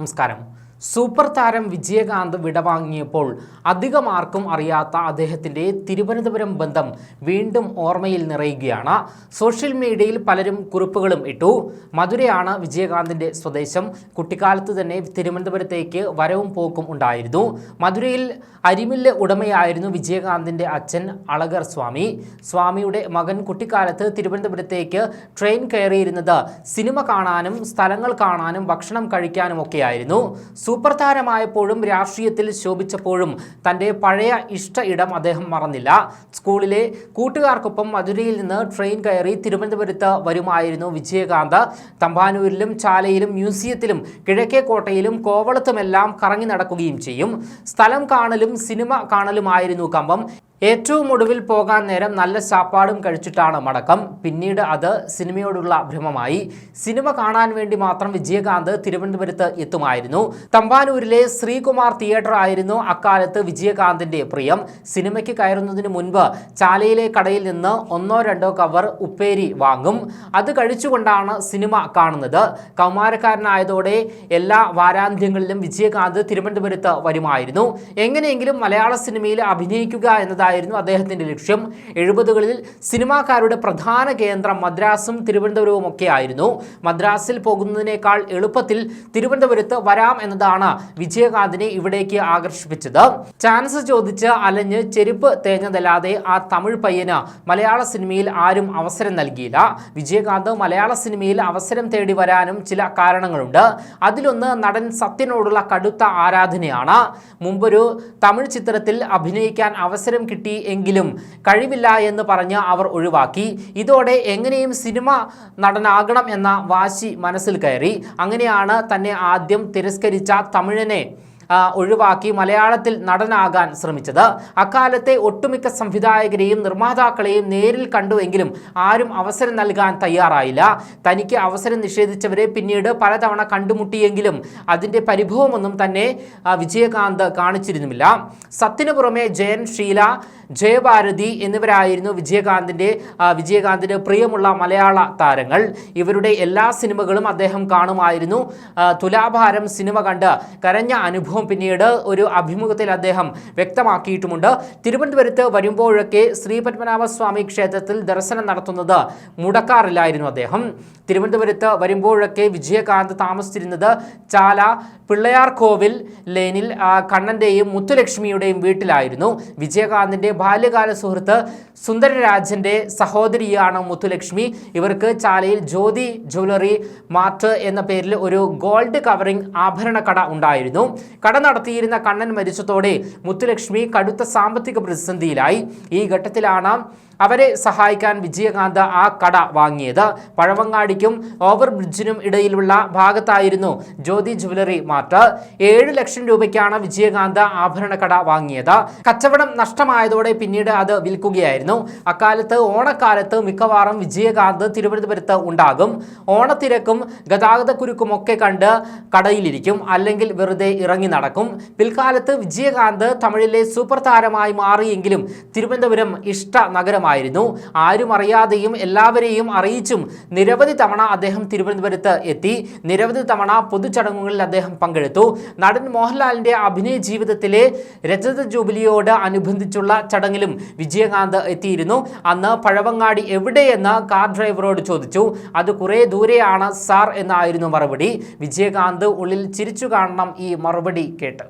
നമസ്കാരം. സൂപ്പർ താരം വിജയകാന്ത് വിടവാങ്ങിയപ്പോൾ അധികം ആർക്കും അറിയാത്ത അദ്ദേഹത്തിന്റെ തിരുവനന്തപുരം ബന്ധം വീണ്ടും ഓർമ്മയിൽ നിറയുകയാണ്. സോഷ്യൽ മീഡിയയിൽ പലരും കുറിപ്പുകളും ഇട്ടു. മധുരയാണ് വിജയകാന്തിന്റെ സ്വദേശം. കുട്ടിക്കാലത്ത് തന്നെ തിരുവനന്തപുരത്തേക്ക് വരവും പോക്കും ഉണ്ടായിരുന്നു. മധുരയിൽ അരിമില്ല ഉടമയായിരുന്നു വിജയകാന്തിന്റെ അച്ഛൻ അളകർ സ്വാമി. സ്വാമിയുടെ മകൻ കുട്ടിക്കാലത്ത് തിരുവനന്തപുരത്തേക്ക് ട്രെയിൻ കയറിയിരുന്നത് സിനിമ കാണാനും സ്ഥലങ്ങൾ കാണാനും ഭക്ഷണം കഴിക്കാനും ഒക്കെയായിരുന്നു. സൂപ്പർ താരമായപ്പോഴും രാഷ്ട്രീയത്തിൽ ശോഭിച്ചപ്പോഴും തന്റെ പഴയ ഇഷ്ട ഇടം അദ്ദേഹം മറന്നില്ല. സ്കൂളിലെ കൂട്ടുകാർക്കൊപ്പം മധുരയിൽ നിന്ന് ട്രെയിൻ കയറി തിരുവനന്തപുരത്ത് വരുമായിരുന്നു വിജയകാന്ത്. തമ്പാനൂരിലും ചാലയിലും മ്യൂസിയത്തിലും കിഴക്കേ കിഴക്കേക്കോട്ടയിലും കോവളത്തുമെല്ലാം കറങ്ങി നടക്കുകയും ചെയ്യും. സ്ഥലം കാണലും സിനിമ കാണലുമായിരുന്നു കമ്പം. ഏറ്റവും ഒടുവിൽ പോകാൻ നേരം നല്ല ചാപ്പാടും കഴിച്ചിട്ടാണ് മടക്കം. പിന്നീട് അത് സിനിമയോടുള്ള ഭ്രമമായി സിനിമ കാണാൻ വേണ്ടി മാത്രം വിജയകാന്ത് തിരുവനന്തപുരത്ത് എത്തുമായിരുന്നു. തമ്പാനൂരിലെ ശ്രീകുമാർ തിയേറ്റർ ആയിരുന്നു അക്കാലത്ത് വിജയകാന്തിന്റെ പ്രിയം. സിനിമയ്ക്ക് കയറുന്നതിന് മുൻപ് ചാലയിലെ കടയിൽ നിന്ന് ഒന്നോ രണ്ടോ കവർ ഉപ്പേരി വാങ്ങും. അത് കഴിച്ചുകൊണ്ടാണ് സിനിമ കാണുന്നത്. കൗമാരക്കാരനായതോടെ എല്ലാ വാരാന്ത്യങ്ങളിലും വിജയകാന്ത് തിരുവനന്തപുരത്ത് വരുമായിരുന്നു. എങ്ങനെയെങ്കിലും മലയാള സിനിമയിൽ അഭിനയിക്കുക എന്നതായിരുന്നു അദ്ദേഹത്തിന്റെ ലക്ഷ്യം. എഴുപതുകളിൽ സിനിമാക്കാരുടെ പ്രധാന കേന്ദ്രം മദ്രാസും തിരുവനന്തപുരവും ഒക്കെ ആയിരുന്നു. മദ്രാസിൽ പോകുന്നതിനേക്കാൾ എളുപ്പത്തിൽ തിരുവനന്തപുരത്ത് വരാം എന്നതാണ് വിജയകാന്തിനെ ഇവിടേക്ക് ആകർഷിപ്പിച്ചത്. ചാൻസ് ചോദിച്ച് അലഞ്ഞ് ചെരുപ്പ് തേഞ്ഞതല്ലാതെ ആ തമിഴ് പയ്യന് മലയാള സിനിമയിൽ ആരും അവസരം നൽകിയില്ല. വിജയകാന്ത് മലയാള സിനിമയിൽ അവസരം തേടി വരാനും ചില കാരണങ്ങളുണ്ട്. അതിലൊന്ന് നടൻ സത്യനോടുള്ള കടുത്ത ആരാധനയാണ്. മുമ്പൊരു തമിഴ് ചിത്രത്തിൽ അഭിനയിക്കാൻ അവസരം കിട്ടി എങ്കിലും കഴിവില്ല എന്ന് പറഞ്ഞ് അവർ ഒഴിവാക്കി. ഇതോടെ എങ്ങനെയും സിനിമ നടനാകണം എന്ന വാശി മനസ്സിൽ കയറി. അങ്ങനെയാണ് തന്നെ ആദ്യം തിരസ്കരിച്ച തമിഴനെ ഒഴിവാക്കി മലയാളത്തിൽ നടനാകാൻ ശ്രമിച്ചത്. അക്കാലത്തെ ഒട്ടുമിക്ക സംവിധായകരെയും നിർമ്മാതാക്കളെയും നേരിൽ കണ്ടുവെങ്കിലും ആരും അവസരം നൽകാൻ തയ്യാറായില്ല. തനിക്ക് അവസരം നിഷേധിച്ചവരെ പിന്നീട് പലതവണ കണ്ടുമുട്ടിയെങ്കിലും അതിന്റെ പരിഭവമൊന്നും തന്നെ വിജയകാന്ത് കാണിച്ചിരുന്നുമില്ല. സത്തിനു പുറമെ ജയൻ ഷീല ജയഭാരതി എന്നിവരായിരുന്നു വിജയകാന്തിന്റെ വിജയകാന്തിന്റെ പ്രിയമുള്ള മലയാള താരങ്ങൾ. ഇവരുടെ എല്ലാ സിനിമകളും അദ്ദേഹം കാണുമായിരുന്നു. തുലാഭാരം സിനിമ കണ്ട് കരഞ്ഞ അനുഭവം പിന്നീട് ഒരു അഭിമുഖത്തിൽ അദ്ദേഹം വ്യക്തമാക്കിയിട്ടുമുണ്ട്. തിരുവനന്തപുരത്ത് വരുമ്പോഴൊക്കെ ശ്രീ പത്മനാഭസ്വാമി ക്ഷേത്രത്തിൽ ദർശനം നടത്തുന്നത് മുടക്കാറില്ലായിരുന്നു അദ്ദേഹം. തിരുവനന്തപുരത്ത് വരുമ്പോഴൊക്കെ വിജയകാന്ത് താമസിച്ചിരുന്നത് ചാല പിള്ളയാർ കോവിൽ ലൈനിൽ കണ്ണന്റെയും മുത്തുലക്ഷ്മിയുടെയും വീട്ടിലായിരുന്നു. വിജയകാന്തിന്റെ ബാല്യകാല സുഹൃത്ത് സുന്ദരരാജന്റെ സഹോദരിയാണ് മുത്തുലക്ഷ്മി. ഇവർക്ക് ചാലയിൽ ജ്യോതി ജ്വല്ലറി മാർട്ട് എന്ന പേരിൽ ഒരു ഗോൾഡ് കവറിംഗ് ആഭരണ കട ഉണ്ടായിരുന്നു. കട നടത്തിയിരുന്ന കണ്ണൻ മരിച്ചതോടെ മുത്തുലക്ഷ്മി കടുത്ത സാമ്പത്തിക പ്രതിസന്ധിയിലായി. ഈ ഘട്ടത്തിലാണ് അവരെ സഹായിക്കാൻ വിജയകാന്ത് ആ കട വാങ്ങിയത്. പഴവങ്ങാടിക്കും ഓവർ ബ്രിഡ്ജിനും ഇടയിലുള്ള ഭാഗത്തായിരുന്നു ജ്യോതി ജുവലറി മാർട്ട്. ഏഴ് ലക്ഷം രൂപയ്ക്കാണ് വിജയകാന്ത് ആഭരണ കട വാങ്ങിയത്. കച്ചവടം നഷ്ടമായതോടെ പിന്നീട് അത് വിൽക്കുകയായിരുന്നു. അക്കാലത്ത് ഓണക്കാലത്ത് മിക്കവാറും വിജയകാന്ത് തിരുവനന്തപുരത്ത് ഉണ്ടാകും. ഓണത്തിരക്കും ഗതാഗതക്കുരുക്കും ഒക്കെ കണ്ട് കടയിലിരിക്കും. അല്ലെങ്കിൽ വെറുതെ ഇറങ്ങി നടക്കും. പിൽക്കാലത്ത് വിജയകാന്ത് തമിഴിലെ സൂപ്പർ താരമായി മാറിയെങ്കിലും തിരുവനന്തപുരം ഇഷ്ട നഗരമായിരുന്നു. ആരും അറിയാതെയും എല്ലാവരെയും അറിയിച്ചും നിരവധി തവണ അദ്ദേഹം തിരുവനന്തപുരത്ത് എത്തി. നിരവധി തവണ പൊതുചടങ്ങുകളിൽ അദ്ദേഹം പങ്കെടുത്തു. നടൻ മോഹൻലാലിന്റെ അഭിനയ ജീവിതത്തിലെ രജത ജൂബിലിയോട് അനുബന്ധിച്ചുള്ള ചടങ്ങിലും വിജയകാന്ത് എത്തിയിരുന്നു. അന്ന് പഴവങ്ങാടി എവിടെയെന്ന് കാർ ഡ്രൈവറോട് ചോദിച്ചു. അത് കുറേ ദൂരെയാണ് സാർ എന്നായിരുന്നു മറുപടി. വിജയകാന്ത് ഉള്ളിൽ ചിരിച്ചു കാണണം ഈ മറുപടി കേട്ട്.